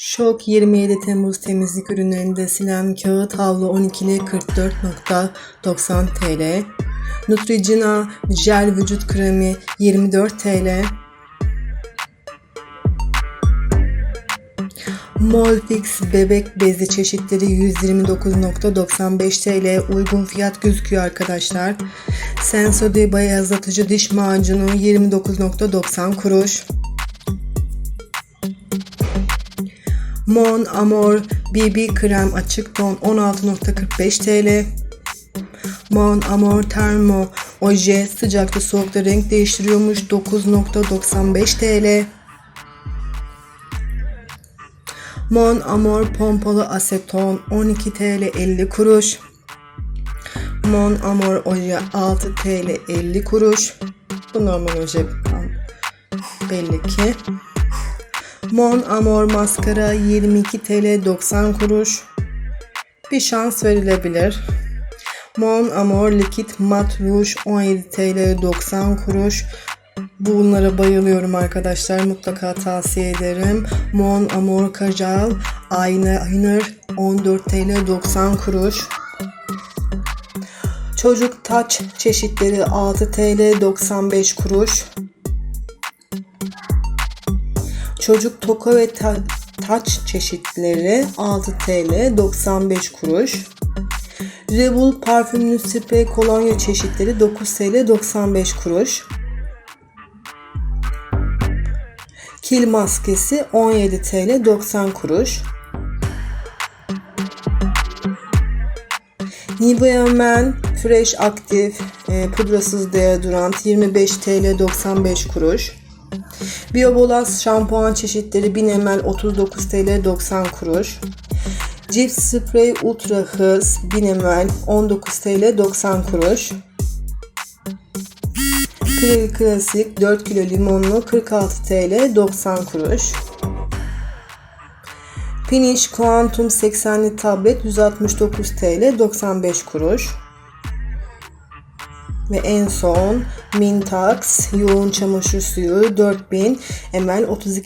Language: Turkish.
Şok 27 Temmuz temizlik ürünlerinde silen kağıt havlu 12'li 44.90 TL. Neutrogena jel vücut kremi 24 TL. Molfix bebek bezi çeşitleri 129.95 TL uygun fiyat gözüküyor arkadaşlar. Sensodyne beyazlatıcı diş macunu 29.90 kuruş. Mon Amor BB krem açık ton 16.45 TL. Mon Amor Termo Oje sıcakta soğukta renk değiştiriyormuş 9.95 TL. Mon Amor pompalı aseton 12 TL 50 kuruş. Mon Amor oje 6 TL 50 kuruş. Bu normal oje belli ki. Mon Amor maskara 22 TL 90 kuruş. Bir şans verilebilir. Mon Amor likit mat rouge 17 TL 90 kuruş. Bunlara bayılıyorum arkadaşlar. Mutlaka tavsiye ederim. Mon Amor Kajal Eyeliner 14 TL 90 kuruş. Çocuk taç çeşitleri 6 TL 95 kuruş. Çocuk toka ve ta- taç çeşitleri 6 TL 95 kuruş. Rebel parfümlü sprey kolonya çeşitleri 9 TL 95 kuruş. Kil maskesi 17 TL 90 kuruş. Nivea Men Fresh Active e, pudrasız deodorant 25 TL 95 kuruş. Biobolas şampuan çeşitleri 1000 ml 39 TL 90 kuruş. Cips sprey ultra hız 1000 ml 19 TL 90 kuruş. Pirelli Klasik 4 kilo limonlu 46 TL 90 kuruş. Finish Quantum 80'li tablet 169 TL 95 kuruş. Ve en son Mintax yoğun çamaşır suyu 4000 ml 32